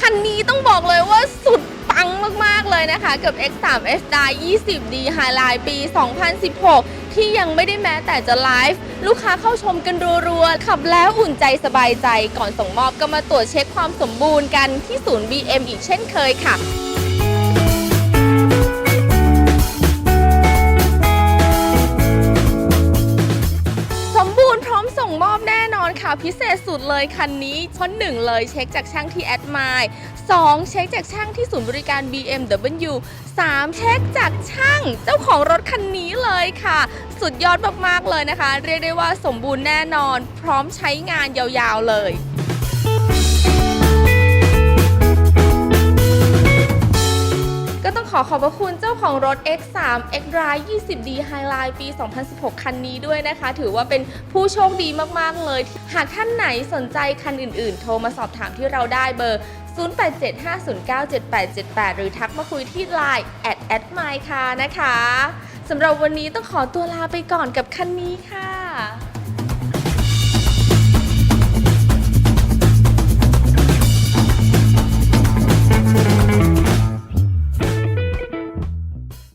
คันนี้ต้องบอกเลยว่าสุดปังมาก ๆ เลยนะคะกับ X3 S d i 20D Highline ปี 2016 ที่ยังไม่ได้แม้แต่จะไลฟ์ลูกค้าเข้าชมกันรัวๆ ขับแล้วอุ่นใจสบายใจก่อนส่งมอบก็มาตรวจเช็คความสมบูรณ์กันที่ศูนย์ BM อีกเช่นเคยค่ะ มบูรณ์พร้อมส่งมอบแน่นอนค่ะพิเศษสุดเลยคันนี้ข้อหนึ่งเลยเช็คจากช่างที่แอดมายสองเช็คจากช่างที่ศูนย์บริการ BMW 3 เช็คจากช่างเจ้าของรถคันนี้เลยค่ะ สุดยอดมากๆเลยนะคะ เรียกได้ว่าสมบูรณ์แน่นอน พร้อมใช้งานยาวๆเลย ขอขอบพระคุณเจ้าของรถ X3 X Drive 20D Highline ปี 2016 คันนี้ด้วยนะคะ ถือว่าเป็นผู้โชคดีมาก ๆ เลย หากท่านไหนสนใจคันอื่น ๆ โทรมาสอบถามที่เราได้เบอร์ 0875097878 หรือทักมาคุยที่ Line at at my car นะคะสำหรับวันนี้ต้องขอตัวลาไปก่อนกับคันนี้ค่ะ